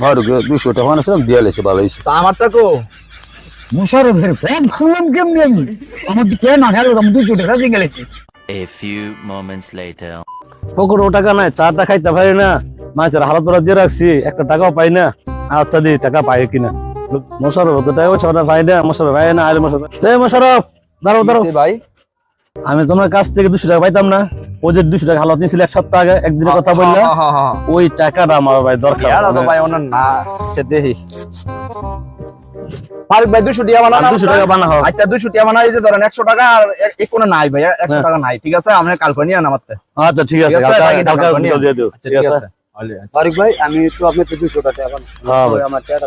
ফারুকে দুশো টাকা আনছিলাম দিয়ে লেছে ভালো হয়েছে তা আমারটা কো? মুশারফের প্যান খুললাম কেমনি আমি? আমার তো প্যান আনালো আমি দুশো টাকা দিয়ে গেলেছি। A few moments later. পকেটও টাকা নাই চারটা খাইতে পারি না। মাছের হালত বলা দিয়ে রাখছি একটা টাকাও পাই না। আচ্ছা দি টাকা পাই কিনা? মোশারফ তো টাকা পয়সা পাই না মোশারফ পাই না আরে মোশারফ মোশারফ দাঁড়াও দাঁড়াও। ভাই? আমি তোমার কাছ থেকে দুশো টাকা পাইতাম না। যে দুশো টাকা হালত নিয়েছিল এক সপ্তাহ আগে একদিনের কথা বললে। ওই টাকাটা আমার ভাই দরকার ভাই ওনার না সে দেখি ফারুক ভাই দুশো টাকা বানানো আর 200 টাকা বানা আচ্ছা দুশো টাকা বানাই যে ধরেন একশো টাকা আর কোনো নাই ভাই একশো হ্যাঁ। টাকা নাই ঠিক আছে? আপনি নিয়ে আন আচ্ছা ঠিক আছে ঠিক আছে, কালকে দিয়ে দিও। আচ্ছা, ঠিক আছে। ফারুক ভাই আমি তো আপনার তো দুশো আমার টাকা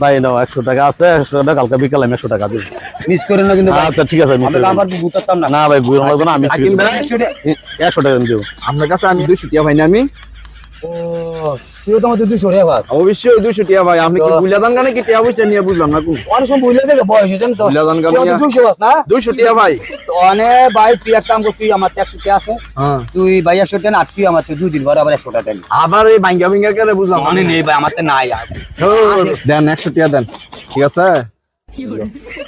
ভাই নাও একশো টাকা আছে একশো টাকা কালকে বিকালে আমি একশো টাকা দিই মিস করে না কিন্তু আচ্ছা ঠিক আছে মিস আবার না। না ভাই বুঝলাম না আমি একশো টাকা দিব। আপনার কাছে আমি দুশো টাকা ভাই না আমি অবশ্যই দুশো টাকা ভাই আপনি কি বুঝলে দান গানে কি টাকা পয়সা নিয়ে বুঝলাম না কোন অনেক সময় বুঝলে বয়স হয়েছে তো। বুঝলে দান গানে দুশো বাস না? দুশো টাকা ভাই। ভাই তুই এক কাম কর তুই আমার একশো আছে। হ্যাঁ। তুই ভাই একশো আর তুই আমার দুই দিন পরে আবার একশো টাকা আবার এই ভাঙ্গা ভাঙ্গা করে বুঝলাম নেই ভাই আমার তো নাই আর। দেন একশো টাকা দেন। ঠিক আছে?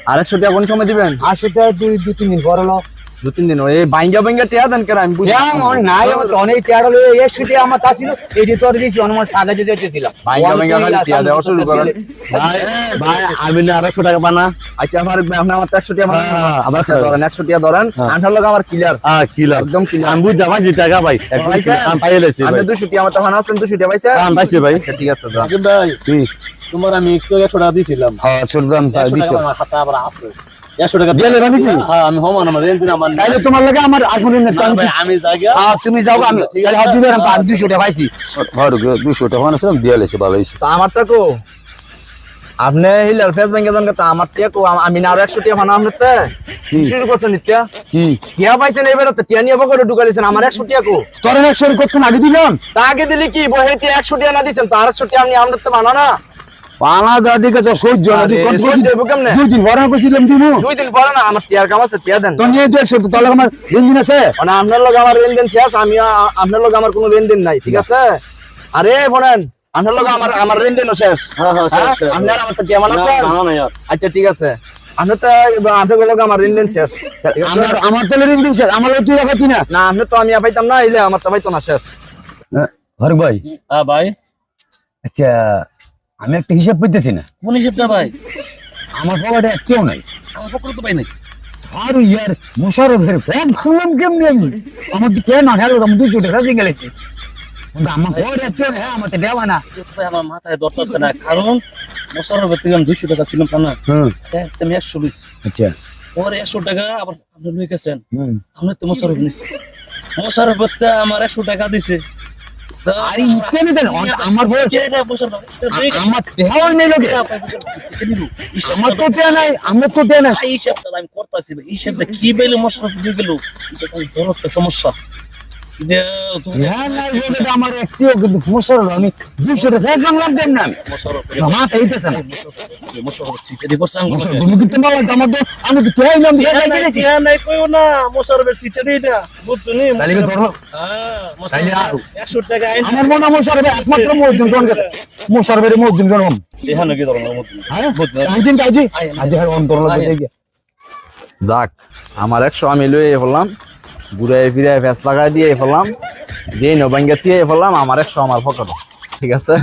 আর একশো কোন সময় দিবেন? আটশো টাকা দুই দুই তিন দিন পরে দু তিন দিন এই ভাঙ্গা ভাঙ্গা টাকা দেন কেন আমি হ্যাঁ, নাই আমার তো অনেক টাকা হলো। একশো টাকা আমার তা ছিল এই যে তোর দিয়েছি অনেক সাগাতে যেতেছিলাম ভাঙ্গা ভাঙ্গা খালি টাকা দেওয়া শুরু করেন। ভাই ভাই আমি না আরেকশো টাকা পানা। আচ্ছা ফারুক ভাই আপনি আমার একশো টাকা বানান। হ্যাঁ, আচ্ছা, ধরেন একশো টাকা ধরেন। হ্যাঁ। আঠার লোক আমার ক্লিয়ার হ্যাঁ কি লাভ একদম clear। আমি বুঝতে পারছি টাকা ভাই? আমি পাইয়ে লেছি আপনি দুশো টাকা আমার তখন আসছেন দুশো টাকা পাইছে আমি পাইছি ভাই। আচ্ছা, ঠিক আছে ভাই তোমার আমি একটু একশো টাকা দিয়েছিলাম হ্যাঁ একশো টাকা আমার হাতে আবার আছে। একশো টাকা গেলে ভাবি কি? হ্যাঁ আমি হমান আমার রেন দিন আমার তাইলে তোমার লাগে আমার এখন না ভাই, আমি হ্যাঁ তুমি যাও আমি তাহলে হাত দিবে আমি দুশো টাকা পাইছি। ফারুক দুশো টাকা আনছিলাম দিয়ে লেছে ভালো হয়েছে তা আমারটা কো? আপনি হিলার ফেস ব্যাংকে যান তা আমার টিয়া কো? আমি না আরও একশো টাকা ফানা আপনার তে। কি? শুরু করছেন নিত্যা কি? টিয়া পাইছেন এবার তো টিয়া নিয়ে পকেটে ঢুকাইছেন আমার একশো টাকা কো? তোর একশো কতক্ষণ আগে দিলাম। তা আগে দিলি কি? বহে টিয়া একশো না টাকা আপনি আপনার তো বানা না পানা দেওয়া দিকে তো সহ্য না তুই কত সহ্য হইবো কেমনে? দুই দিন পরে দিনু দুই দিন পরে না আমার টিয়ার কাম আছে টিয়া দেন। তো নিয়ে তো তাহলে আমার লেনদিন আছে। মানে আপনার লোক আমার লেনদেন শেষ আমি আপনার আমার কোনো লেনদেন নাই ঠিক আছে? আরে বলেন আপনার লোক আমার আমার লেনদেনও শেষ। হ্যাঁ হ্যাঁ হ্যাঁ? আপনার আমার তো টিয়া না বানাচ্ছেন না না আচ্ছা ঠিক আছে। তো আপনার লোক আমার লেনদেন শেষ। ঠিক আছে? আমার আমার তো লেনদিন শেষ আমার তুই রাখাচ্ছি না। না আপনি তো আমি পাইতাম না এলে আমার তো পাইতো না শেষ। হর ভাই। হ্যাঁ ভাই। আচ্ছা আমি একটা হিসাব করতেছি না। কোন হিসেবটা ভাই? আমার পকেটে একটাও নাই। আমার পকেটে তো পাই নাই আর ইয়ার মুশারফের প্যান খুললাম কেমনি আমি? আমার তো আমি গেলেছি? আমার পকেটে একটাও নাই হ্যাঁ, আমার তো দেওয়া না। ভাই, আমার মাথায় না কারণ মশারের থেকে আমি দুইশো টাকা ছিলাম না? হুম। একশো বিশ আচ্ছা। একশো টাকা আবার আপনি নিয়ে গেছেন আপনি তো মশারফ নিচ্ছে মশারফ আমার একশো টাকা দিছে। আরে ইতে দেন আমার মোশাররফ? আমার দেওয়া নেই লোকে? আমার তো দেয়া নাই, আমার তো দেয়া নাই এই হিসাবটা আমি করতেছি এই হিসাবটা কি বেলে মশারফ দিয়ে গেল এটা বড় একটা সমস্যা এটা নাই লোকে আমার একটিও কিন্তু মুশারফ আমি দুশো টাকা ফেস দেন না। আমি। মশারফ মাথা হইতেছে না। তুমি কিন্তু মালা আমার তো আমি তো দেয়াই না আমি দেয়াই গেলেছি নাই কইও না মশারফের সিটে এটা বুঝছ নি? তাহলে কি ধরো? হ্যাঁ একশো টাকা আমার মনে হয় একমাত্র গেছে। মুশারফের এখানে কি হ্যাঁ? আজ হ্যাঁ অন্তর লাগে যাক আমার একশো আমি লয়ে ফেললাম। ঘুরে ফিরে ফেস লাগাই দিয়ে ফেললাম দিয়ে নবাঙ্গা দিয়ে ফেললাম, আমার একশো আমার পকেটে ঠিক আছে?